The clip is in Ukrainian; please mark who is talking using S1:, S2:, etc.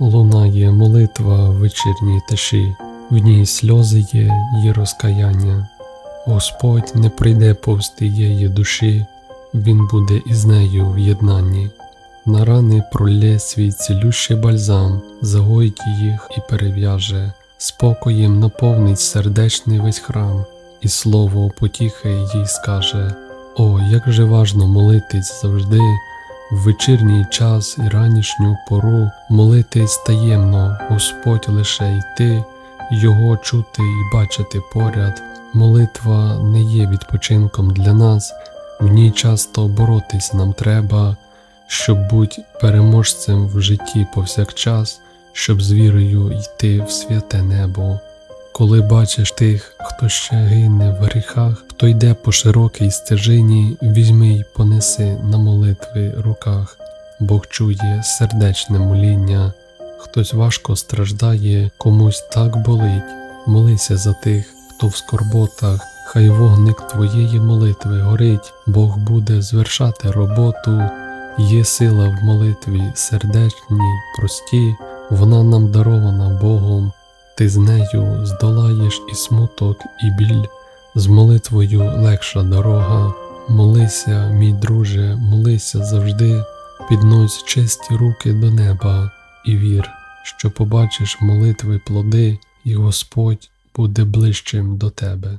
S1: Лунає молитва в вечірній тиші, в ній сльози є і розкаяння. Господь не прийде повз тієї душі, Він буде із нею в єднанні. На рани пролє свій цілющий бальзам, загоїть їх і перев'яже, спокоєм наповнить сердечний весь храм, і слово потіхи їй скаже: О, як же важно молитись завжди, в вечірній час і ранішню пору молитись таємно, Господь лише йти, Його чути і бачити поряд. Молитва не є відпочинком для нас, в ній часто боротись нам треба, щоб бути переможцем в житті повсякчас, щоб з вірою йти в святе небо. Коли бачиш тих, хто ще гине в гріхах, хто йде по широкій стежині, візьми й понеси на молитви руках, Бог чує сердечне моління, хтось важко страждає, комусь так болить, молися за тих, хто в скорботах, хай вогник твоєї молитви горить, Бог буде звершати роботу, є сила в молитві сердечній, простій, вона нам дарована Богом. Ти з нею здолаєш і смуток, і біль, з молитвою легша дорога. Молися, мій друже, молися завжди, піднось чисті руки до неба і вір, що побачиш молитви плоди, і Господь буде ближчим до тебе.